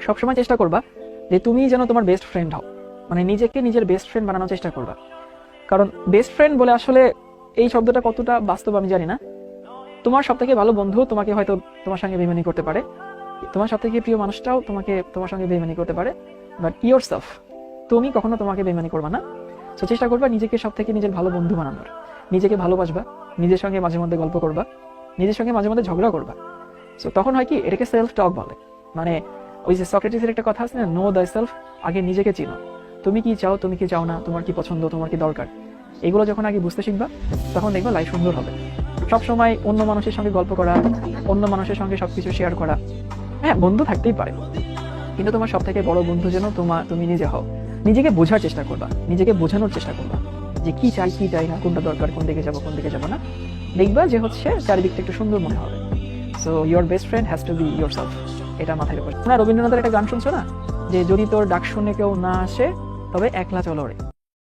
সবসময় চেষ্টা করবা যে তুমি যেন তোমার বেস্ট ফ্রেন্ড হও। মানে নিজেকে নিজের বেস্ট ফ্রেন্ড বানানোর চেষ্টা করবা। কারণ বেস্ট ফ্রেন্ড বলে আসলে এই শব্দটা কতটা বাস্তব আমি জানি না। তোমার সব থেকে ভালো বন্ধু তোমাকে হয়তো তোমার সঙ্গে বেমানি করতে পারে। তোমার সব থেকে প্রিয় মানুষটাও তোমাকে তোমার সঙ্গে বেমানি করতে পারে। বাট ইয়োর সেলফ তুমি কখনো তোমাকে বেমানি করবা না। তো চেষ্টা করবা নিজেকে সব থেকে নিজের ভালো বন্ধু বানানোর। নিজেকে ভালোবাসবা, নিজের সঙ্গে মাঝে মধ্যে গল্প করবা, নিজের সঙ্গে মাঝে মধ্যে ঝগড়া করবা। সো তখন হয় কি, এটাকে সেলফ টক বলে। মানে ওই যে সক্রেটিসের একটা কথা আছে না নো দ্য সেলফ আগে নিজেকে চিনো। তুমি কি চাও, তুমি কি চাও না, তোমার কি পছন্দ, তোমার কি দরকার? এগুলো যখন আগে বুঝতে শিখবা, তখন দেখবা লাইফ সুন্দর হবে। সব সময় অন্য মানুষের সঙ্গে গল্প করা, অন্য মানুষের সঙ্গে সবকিছু শেয়ার করা হ্যাঁ বন্ধু থাকতেই পারে। কিন্তু তোমার সব থেকে বড় বন্ধু যেন তোমার তুমি নিজে হও। নিজেকে বোঝার চেষ্টা করবা, নিজেকে বোঝানোর চেষ্টা করবা, যে কি চাই কি চাই না, কোনটা দরকার, কোন দিকে যাব, কোন দিকে যাব না। দেখবা যে হচ্ছে, চারিদিকটা একটু সুন্দর মনে হবে। So your best friend has to be yourself এটা মাথায় রেখো। তোমরা রবীন্দ্রনাথের একটা গান শুনছো না? যে যদি তোর ডাক শুনে কেউ না আসে, তবে একলা চলো রে।